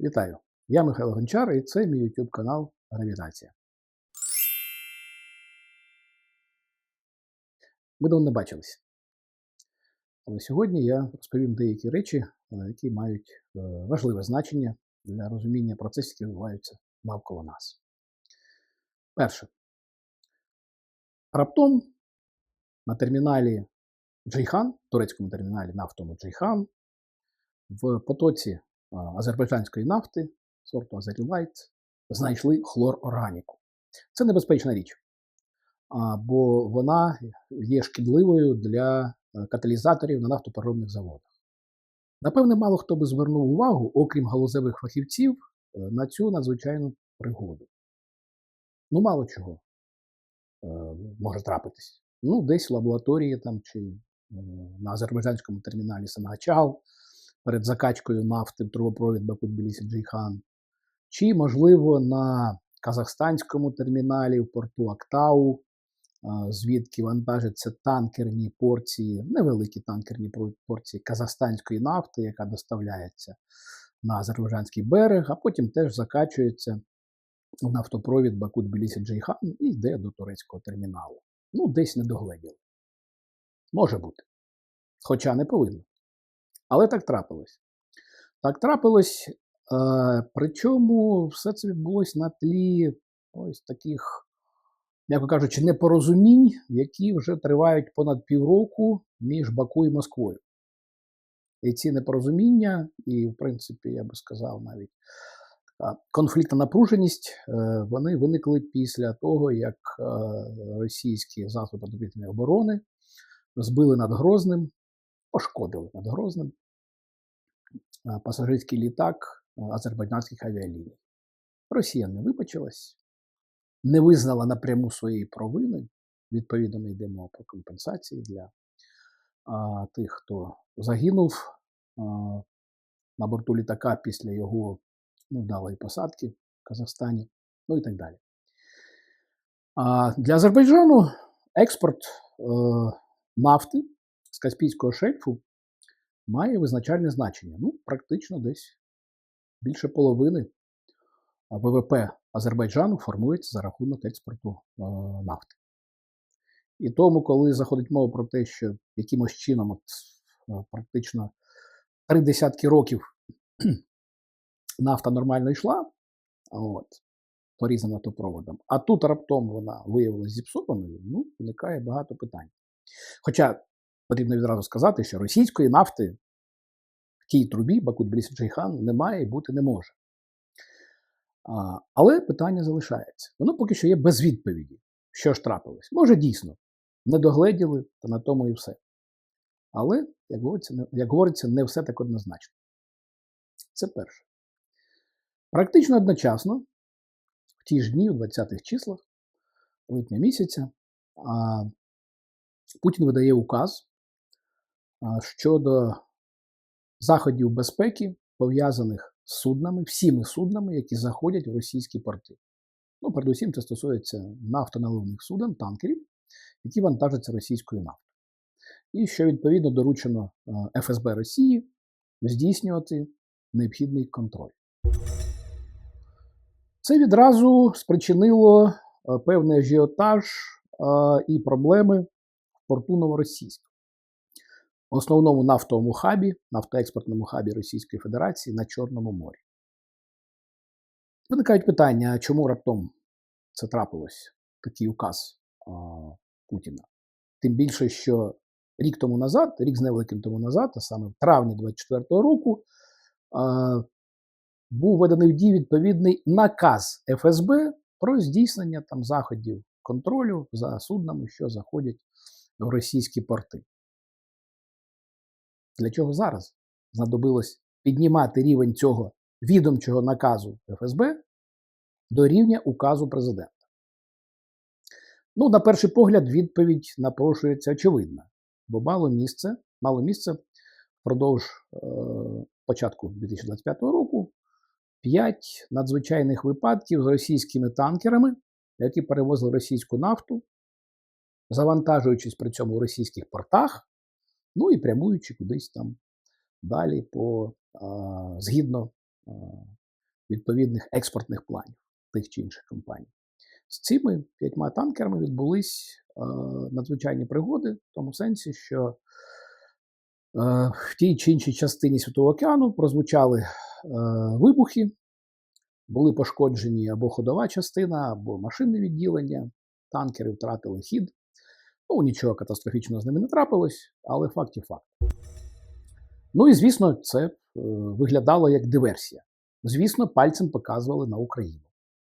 Вітаю! Я Михайло Гончар і це мій YouTube канал Гравітація. Ми давно не бачилися. Але сьогодні я розповім деякі речі, е, які мають е, важливе значення для розуміння процесів, які відбуваються навколо нас. Перше. Раптом на терміналі Джейхан, турецькому терміналі нафтовому Джейхан, в потоці азербайджанської нафти сорту Азерілайт знайшли хлорорганіку. Це небезпечна річ, бо вона є шкідливою для е, каталізаторів на нафтопереробних заводах. Напевне, мало хто би звернув увагу, окрім галузевих фахівців, е, на цю надзвичайну пригоду. Ну, мало чого е, може трапитись. Ну, десь в лабораторії там, чи на азербайджанському терміналі Сангачал перед закачкою нафти в трубопровід баку тбілісі джейхан чи, можливо, на казахстанському терміналі в порту Актау, звідки вантажаться танкерні порції, невеликі танкерні порції казахстанської нафти, яка доставляється на азербайджанський берег, а потім теж закачується в нафтопровід баку тбілісі джейхан і йде до турецького терміналу. Ну, десь не догледіли. Може бути. Хоча не повинно. Але так трапилось. Так трапилось, е, причому все це відбулося на тлі ось таких, м'яко кажучи, непорозумінь, які вже тривають понад півроку між Баку і Москвою. І ці непорозуміння, і, в принципі, я би сказав, навіть конфліктна напруженість, е, вони виникли після того, як е, російські засоби протиповітряної оборони збили над Грозним, пошкодили над Грозним пасажирський літак азербайджанських авіаліній. Росія не вибачилась, не визнала напряму своєї провини. Відповідно, ми йдемо про компенсації для а, тих, хто загинув а, на борту літака після його невдалої посадки в Казахстані, ну і так далі. А Для Азербайджану експорт е, нафти з Каспійського шельфу має визначальне значення. Ну, практично десь більше половини ВВП Азербайджану формується за рахунок експорту е, нафти. І тому, коли заходить мова про те, що якимось чином от, е, практично три десятки років нафта нормально йшла, от, порізана нафтопроводом, а тут раптом вона виявилася зіпсованою, ну, виникає багато питань. Хоча потрібно відразу сказати, що російської нафти в тій трубі Бакут Блісі Джейхан немає і бути не може. Але питання залишається. Воно поки що є без відповіді. Що ж трапилось? Може, дійсно, не догледіли, та на тому і все. Але, як говориться, не, як говориться, не все так однозначно. Це перше. Практично одночасно, в ті ж дні, у 20-х числах липня місяця, а, Путін видає указ щодо заходів безпеки, пов'язаних з суднами, всіми суднами, які заходять в російські порти. Ну, передусім, це стосується нафтоналивних суден, танкерів, які вантажаться російською нафтою. І що відповідно доручено ФСБ Росії здійснювати необхідний контроль. Це відразу спричинило певний ажіотаж і проблеми в порту Новоросійськ основному нафтовому хабі, нафтоекспортному хабі Російської Федерації на Чорному морі. Виникають питання, чому раптом це трапилось, такий указ а, Путіна. Тим більше, що рік тому назад, рік з невеликим тому назад, а саме в травні 24-го року, а, був введений в дію відповідний наказ ФСБ про здійснення там заходів контролю за суднами, що заходять в російські порти. Для чого зараз знадобилось піднімати рівень цього відомчого наказу ФСБ до рівня указу президента? Ну, на перший погляд, відповідь напрошується очевидна, бо мало місце, мало місце впродовж е, початку 2025 року п'ять надзвичайних випадків з російськими танкерами, які перевозили російську нафту, завантажуючись при цьому в російських портах ну і прямуючи кудись там далі по, а, згідно а, відповідних експортних планів тих чи інших компаній. З цими п'ятьма танкерами відбулись е, надзвичайні пригоди, в тому сенсі, що е, в тій чи іншій частині Святого океану прозвучали е, вибухи, були пошкоджені або ходова частина, або машинне відділення, танкери втратили хід. Ну, нічого катастрофічного з ними не трапилось, але факт і факт. Ну і звісно, це е, виглядало як диверсія. Звісно, пальцем показували на Україну.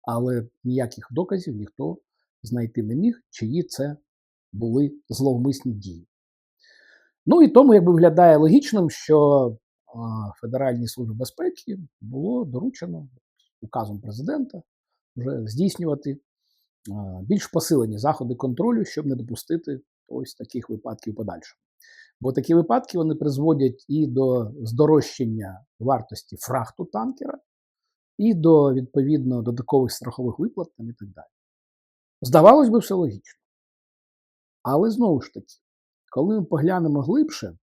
Але ніяких доказів ніхто знайти не міг, чиї це були зловмисні дії. Ну і тому, якби виглядає логічним, що Федеральній службі безпеки було доручено указом президента вже здійснювати більш посилені заходи контролю, щоб не допустити ось таких випадків подальшому. Бо такі випадки вони призводять і до здорожчання вартості фрахту танкера, і до відповідно додаткових страхових виплат і так далі. Здавалось би, все логічно. Але знову ж таки, коли ми поглянемо глибше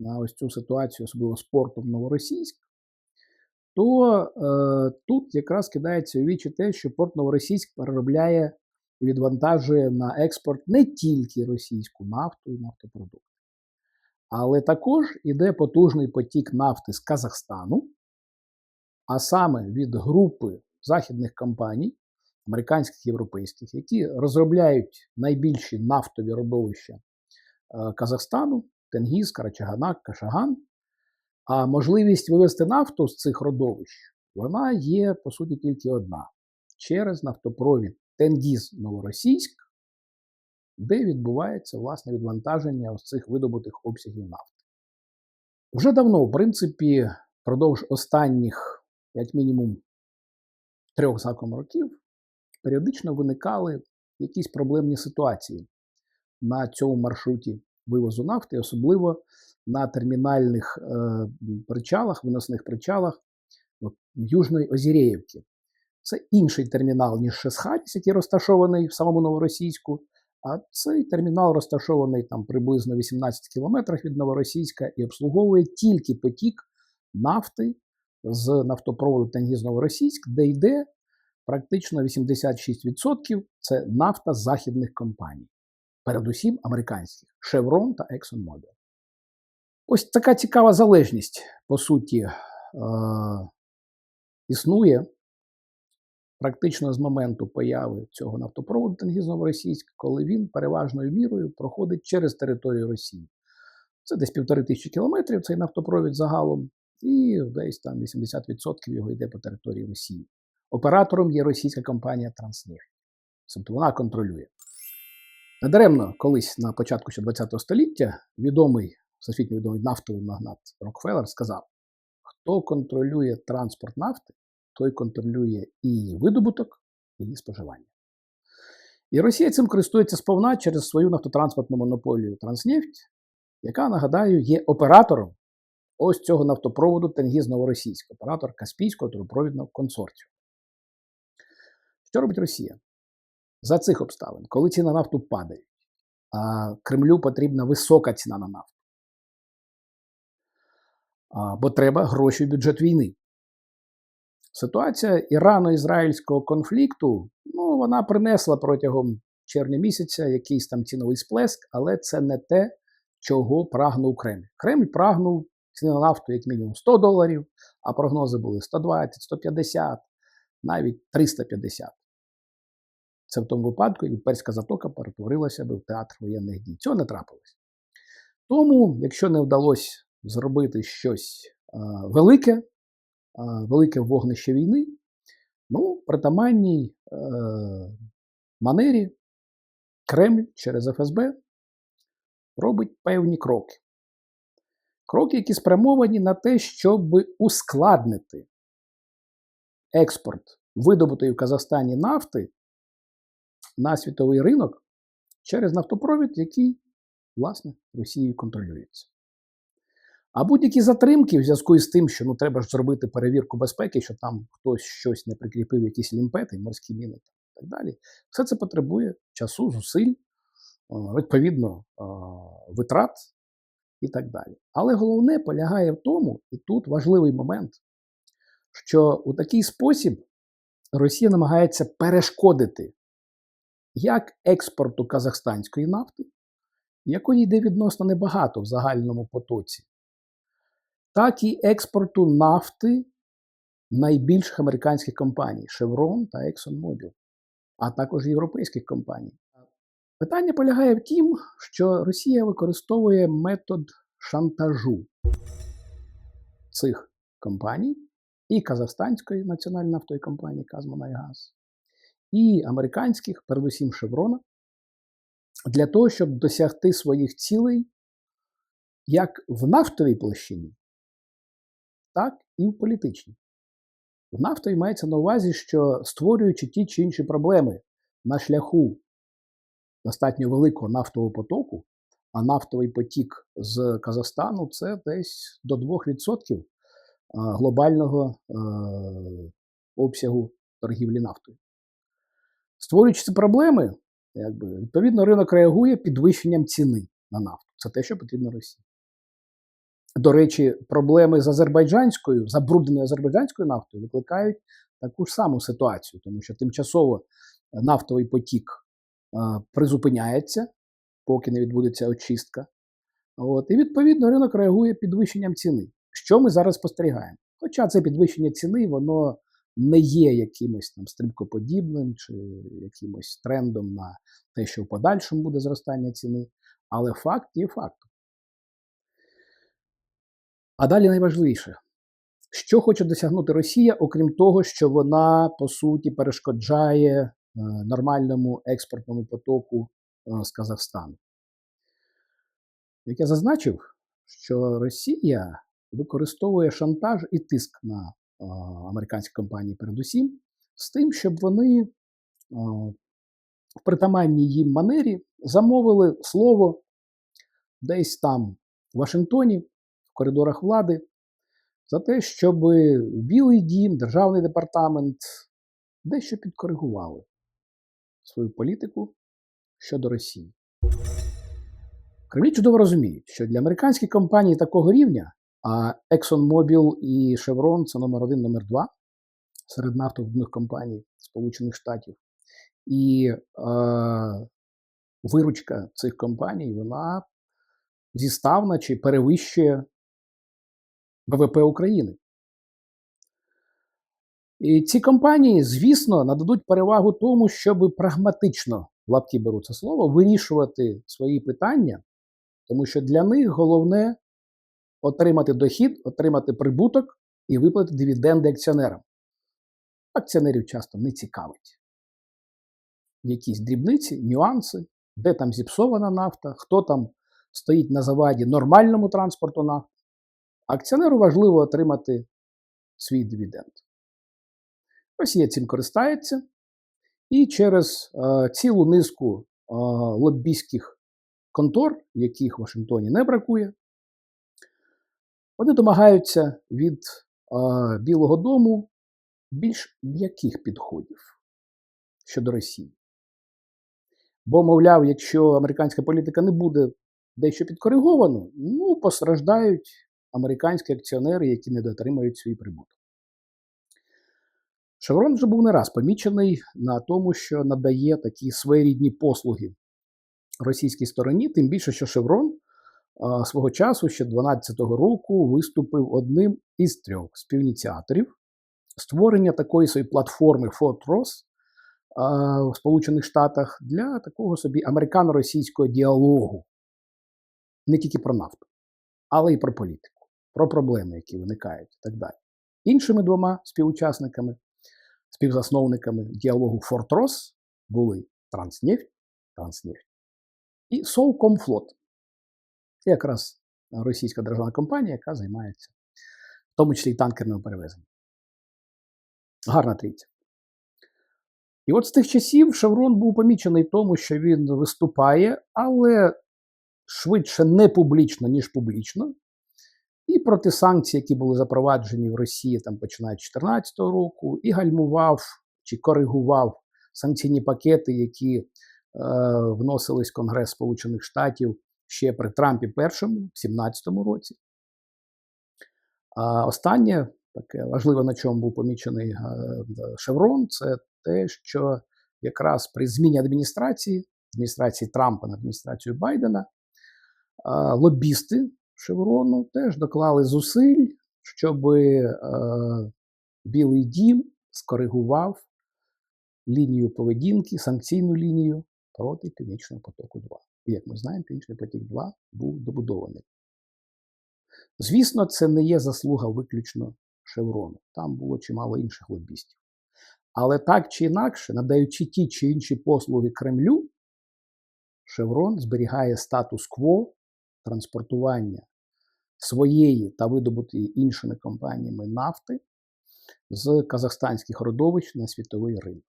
на ось цю ситуацію, особливо з портом Новоросійськ, то е, тут якраз кидається у вічі те, що порт Новоросійськ переробляє і відвантажує на експорт не тільки російську нафту і нафтопродукти, але також іде потужний потік нафти з Казахстану, а саме від групи західних компаній, американських європейських, які розробляють найбільші нафтові родовища е, Казахстану, Тенгіз, Карачаганак, Кашаган. А можливість вивести нафту з цих родовищ, вона є, по суті, тільки одна: через нафтопровід Тенгіз Новоросійськ, де відбувається власне відвантаження ось цих видобутих обсягів нафти. Вже давно, в принципі, впродовж останніх, як мінімум, трьох заком років, періодично виникали якісь проблемні ситуації на цьому маршруті вивозу нафти, особливо на термінальних е, причалах, виносних причалах Южної Озірєївки. Це інший термінал, ніж Шесхатіс, який розташований в самому Новоросійську. А цей термінал розташований там приблизно 18 кілометрах від Новоросійська і обслуговує тільки потік нафти з нафтопроводу Тенгіз Новоросійськ, де йде практично 86% це нафта західних компаній, передусім американських Chevron та ExxonMobil. Ось така цікава залежність, по суті, е, існує практично з моменту появи цього нафтопроводу Тенгіз Новоросійськ, коли він переважною мірою проходить через територію Росії. Це десь півтори тисячі кілометрів цей нафтопровід загалом, і десь там 80% його йде по території Росії. Оператором є російська компанія Транснефть. Тобто вона контролює. Недаремно колись на початку ще ХХ століття відомий всесвітньо відомий нафтовий магнат Рокфеллер сказав: хто контролює транспорт нафти, той контролює і її видобуток, і її споживання. І Росія цим користується сповна через свою нафтотранспортну монополію Транснефть, яка, нагадаю, є оператором ось цього нафтопроводу Тенгіз Новоросійськ, оператор Каспійського трубопровідного консорціуму. Що робить Росія? За цих обставин, коли ціна нафту падає, а Кремлю потрібна висока ціна на нафту бо треба гроші в бюджет війни. Ситуація ірано-ізраїльського конфлікту ну, вона принесла протягом червня місяця якийсь там ціновий сплеск, але це не те, чого прагнув Кремль. Кремль прагнув ціну на нафту як мінімум 100 доларів, а прогнози були 120, 150, навіть 350. Це в тому випадку, як перська затока перетворилася би в театр воєнних дій. Цього не трапилось. Тому, якщо не вдалося зробити щось а, велике, а, велике вогнище війни, ну, притаманній е, манері Кремль через ФСБ робить певні кроки. Кроки, які спрямовані на те, щоб ускладнити експорт видобутої в Казахстані нафти на світовий ринок через нафтопровід, який, власне, Росією контролюється. А будь-які затримки в зв'язку із тим, що ну треба ж зробити перевірку безпеки, що там хтось щось не прикріпив, якісь лімпети, морські міни і так далі. Все це потребує часу, зусиль, відповідно, витрат і так далі. Але головне полягає в тому, і тут важливий момент, що у такий спосіб Росія намагається перешкодити як експорту казахстанської нафти, якої йде відносно небагато в загальному потоці, так і експорту нафти найбільших американських компаній Chevron та ExxonMobil, а також європейських компаній. Питання полягає в тім, що Росія використовує метод шантажу цих компаній і Казахстанської національної нафтової компанії «Казмунайгаз», і американських, передусім Шеврона, для того, щоб досягти своїх цілей як в нафтовій площині, так і в політичній. В нафтовій мається на увазі, що створюючи ті чи інші проблеми на шляху достатньо великого нафтового потоку, а нафтовий потік з Казахстану це десь до 2% глобального обсягу торгівлі нафтою. Створюючи ці проблеми, якби, відповідно, ринок реагує підвищенням ціни на нафту. Це те, що потрібно Росії. До речі, проблеми з азербайджанською, забрудненою азербайджанською нафтою викликають таку ж саму ситуацію, тому що тимчасово нафтовий потік а, призупиняється, поки не відбудеться очистка. От, І відповідно ринок реагує підвищенням ціни. Що ми зараз спостерігаємо? Хоча це підвищення ціни, воно не є якимось там стрибкоподібним чи якимось трендом на те, що в подальшому буде зростання ціни, але факт є фактом. А далі найважливіше, що хоче досягнути Росія, окрім того, що вона по суті перешкоджає е, нормальному експортному потоку е, з Казахстану. Як я зазначив, що Росія використовує шантаж і тиск на американські компанії, передусім, з тим, щоб вони в притаманній їм манері замовили слово десь там в Вашингтоні, в коридорах влади, за те, щоб Білий дім, Державний департамент дещо підкоригували свою політику щодо Росії. Кремлі чудово розуміють, що для американських компаній такого рівня а ExxonMobil і Chevron це номер один, номер два серед нафтових компаній Сполучених Штатів. І е, виручка цих компаній вона зіставна чи перевищує ВВП України. І ці компанії, звісно, нададуть перевагу тому, щоб прагматично, в лапки беру це слово, вирішувати свої питання, тому що для них головне отримати дохід, отримати прибуток і виплатити дивіденди акціонерам. Акціонерів часто не цікавить. Якісь дрібниці, нюанси, де там зіпсована нафта, хто там стоїть на заваді нормальному транспорту нафти. Акціонеру важливо отримати свій дивіденд. Росія цим користається. І через е, цілу низку е, лоббійських контор, яких в Вашингтоні не бракує, вони домагаються від а, Білого Дому більш м'яких підходів щодо Росії. Бо, мовляв, якщо американська політика не буде дещо підкоригована, ну, постраждають американські акціонери, які не дотримують свій прибуток. Шеврон вже був не раз помічений на тому, що надає такі своєрідні послуги російській стороні, тим більше, що Шеврон свого часу, ще 12-го року, виступив одним із трьох співініціаторів створення такої собі платформи Fortros в Сполучених Штатах для такого собі американо-російського діалогу не тільки про нафту, але й про політику, про проблеми, які виникають і так далі. Іншими двома співучасниками, співзасновниками діалогу Fortros були Транснефть, Транснефть і Совкомфлот. Це якраз російська державна компанія, яка займається в тому числі і танкерним перевезенням. Гарна трійця. І от з тих часів Шеврон був помічений тому, що він виступає, але швидше не публічно, ніж публічно. І проти санкцій, які були запроваджені в Росії там починаючи з 2014 року, і гальмував чи коригував санкційні пакети, які е, вносились в Конгрес Сполучених Штатів ще при Трампі першому, в 2017 році. А останнє таке важливе, на чому був помічений е, Шеврон, це те, що якраз при зміні адміністрації, адміністрації Трампа на адміністрацію Байдена, е, лобісти Шеврону теж доклали зусиль, щоб е, Білий Дім скоригував лінію поведінки, санкційну лінію проти Північного потоку 2. І як ми знаємо, Північний потік 2 був добудований. Звісно, це не є заслуга виключно Шеврону. Там було чимало інших лобістів. Але так чи інакше, надаючи ті чи інші послуги Кремлю, Шеврон зберігає статус-кво транспортування своєї та видобутої іншими компаніями нафти з казахстанських родовищ на світовий ринок.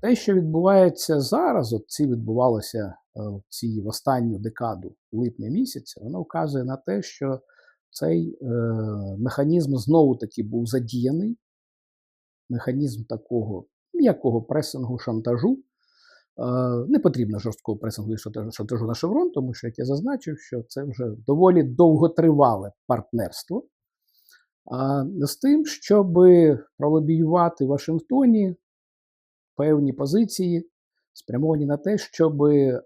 Те, що відбувається зараз, от ці відбувалося е, в ці в останню декаду липня місяця, воно вказує на те, що цей е, механізм знову таки був задіяний. Механізм такого м'якого пресингу шантажу. Е, не потрібно жорсткого пресингу і шантажу на шеврон, тому що, як я зазначив, що це вже доволі довготривале партнерство. А з тим, щоб пролобіювати в Вашингтоні певні позиції, спрямовані на те, щоб е,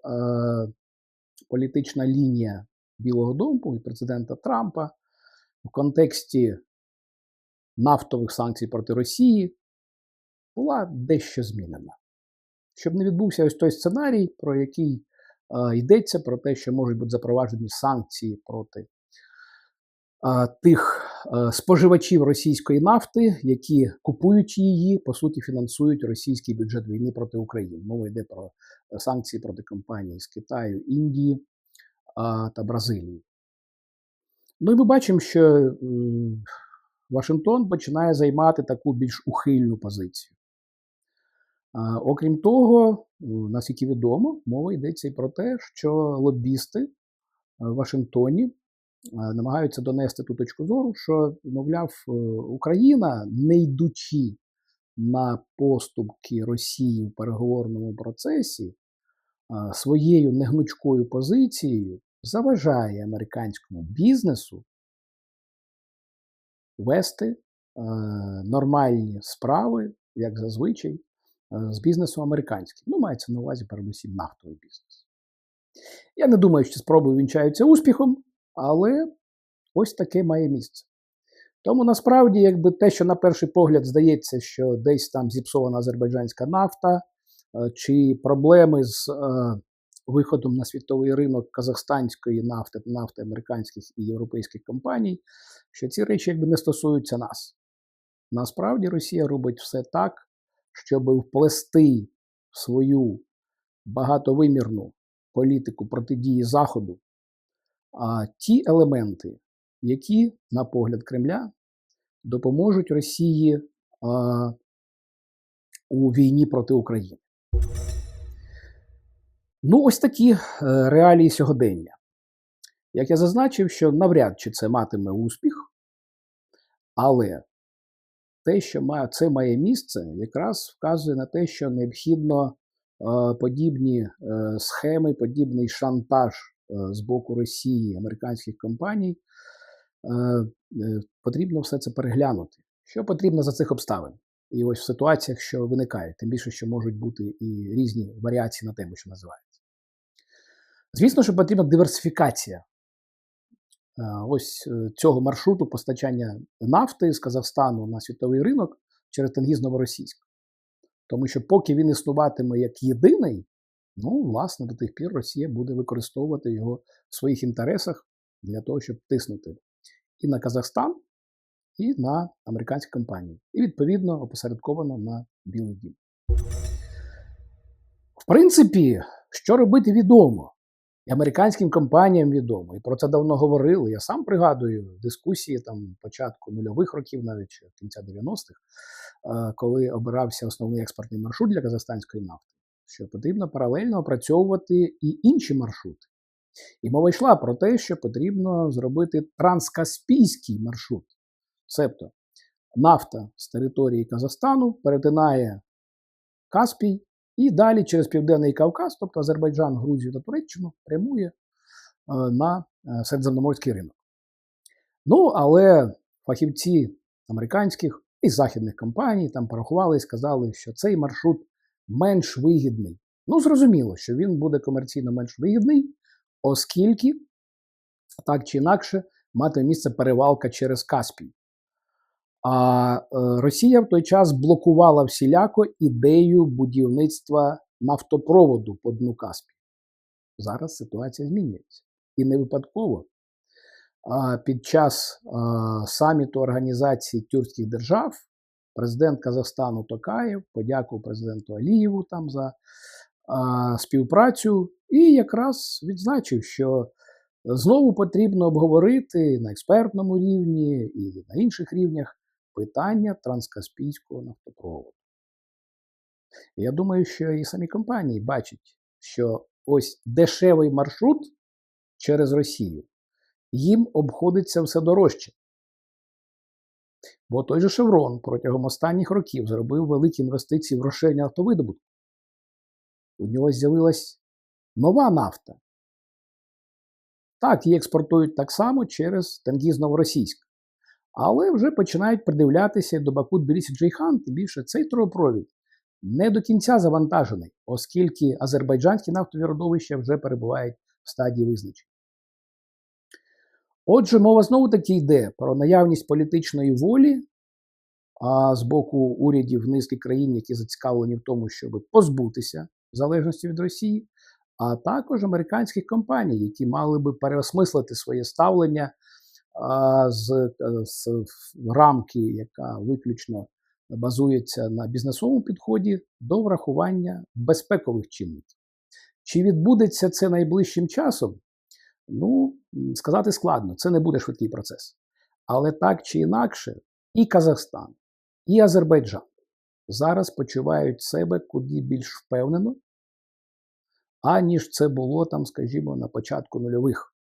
політична лінія Білого Дому і президента Трампа в контексті нафтових санкцій проти Росії була дещо змінена. Щоб не відбувся ось той сценарій, про який е, йдеться, про те, що можуть бути запроваджені санкції проти тих споживачів російської нафти, які купують її, по суті, фінансують російський бюджет війни проти України. Мова йде про е, санкції проти компаній з Китаю, Індії та Бразилії. Ну і ми бачимо, що Вашингтон починає займати таку більш ухильну позицію. Окрім того, наскільки відомо, мова йдеться і про те, що лобісти в Вашингтоні намагаються донести ту точку зору, що, мовляв, е, Україна, не йдучи на поступки Росії в переговорному процесі, своєю негнучкою позицією заважає американському бізнесу вести е, нормальні справи, як зазвичай, е, з бізнесом американським. Ну, мається на увазі, передусім, нафтовий бізнес. Я не думаю, що спроби вінчаються успіхом. Але ось таке має місце. Тому насправді, якби те, що на перший погляд здається, що десь там зіпсована азербайджанська нафта, е, чи проблеми з е, виходом на світовий ринок казахстанської нафти, нафти американських і європейських компаній, що ці речі якби не стосуються нас. Насправді Росія робить все так, щоб вплести в свою багатовимірну політику протидії Заходу а ті елементи, які, на погляд Кремля, допоможуть Росії а, у війні проти України. Ну, ось такі е, реалії сьогодення. Як я зазначив, що навряд чи це матиме успіх, але те, що має, це має місце, якраз вказує на те, що необхідно е, подібні е, схеми, подібний шантаж з боку Росії, американських компаній, е, е, потрібно все це переглянути. Що потрібно за цих обставин? І ось в ситуаціях, що виникають, тим більше, що можуть бути і різні варіації на тему, що називається. Звісно, що потрібна диверсифікація ось цього маршруту постачання нафти з Казахстану на світовий ринок через Тенгіз Новоросійськ. Тому що, поки він існуватиме як єдиний, Ну, власне, до тих пір Росія буде використовувати його в своїх інтересах для того, щоб тиснути і на Казахстан, і на американські компанії. І, відповідно, опосередковано на Білий Дім. В принципі, що робити відомо. І американським компаніям відомо. І про це давно говорили. Я сам пригадую дискусії там початку нульових років, навіть кінця 90-х, е, коли обирався основний експортний маршрут для казахстанської нафти що потрібно паралельно опрацьовувати і інші маршрути. І мова йшла про те, що потрібно зробити транскаспійський маршрут. Себто нафта з території Казахстану перетинає Каспій і далі через Південний Кавказ, тобто Азербайджан, Грузію та Туреччину, прямує е, на е, Середземноморський ринок. Ну, але фахівці американських і західних компаній там порахували і сказали, що цей маршрут менш вигідний. Ну, зрозуміло, що він буде комерційно менш вигідний, оскільки так чи інакше матиме місце перевалка через Каспій. А е, Росія в той час блокувала всіляко ідею будівництва нафтопроводу по дну Каспію. Зараз ситуація змінюється. І не випадково під час саміту Організації тюркських держав президент Казахстану Токаєв подякував президенту Алієву там за а, співпрацю і якраз відзначив, що знову потрібно обговорити на експертному рівні і на інших рівнях питання транскаспійського нафтопроводу. Я думаю, що і самі компанії бачать, що ось дешевий маршрут через Росію їм обходиться все дорожче. Бо той же Шеврон протягом останніх років зробив великі інвестиції в розширення автовидобутку. У нього з'явилась нова нафта. Так, її експортують так само через Тенгіз Новоросійськ. Але вже починають придивлятися до Баку Тбілісі Джейхан, тим більше цей трубопровід не до кінця завантажений, оскільки азербайджанські нафтові родовища вже перебувають в стадії визначення. Отже, мова знову таки йде про наявність політичної волі а з боку урядів низки країн, які зацікавлені в тому, щоб позбутися залежності від Росії, а також американських компаній, які мали би переосмислити своє ставлення а, з, з рамки, яка виключно базується на бізнесовому підході до врахування безпекових чинників. Чи відбудеться це найближчим часом? Ну, сказати складно, це не буде швидкий процес. Але так чи інакше, і Казахстан, і Азербайджан зараз почувають себе куди більш впевнено, аніж це було там, скажімо, на початку нульових.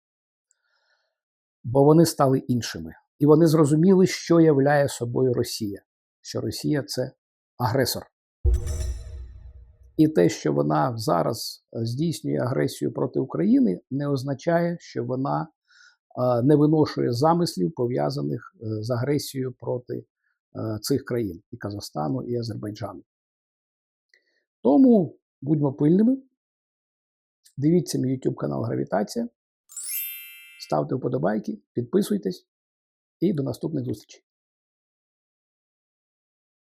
Бо вони стали іншими. І вони зрозуміли, що являє собою Росія. Що Росія це агресор. І те, що вона зараз здійснює агресію проти України, не означає, що вона не виношує замислів, пов'язаних з агресією проти цих країн і Казахстану, і Азербайджану. Тому будьмо пильними. Дивіться мій YouTube канал Гравітація. Ставте вподобайки, підписуйтесь і до наступних зустрічей.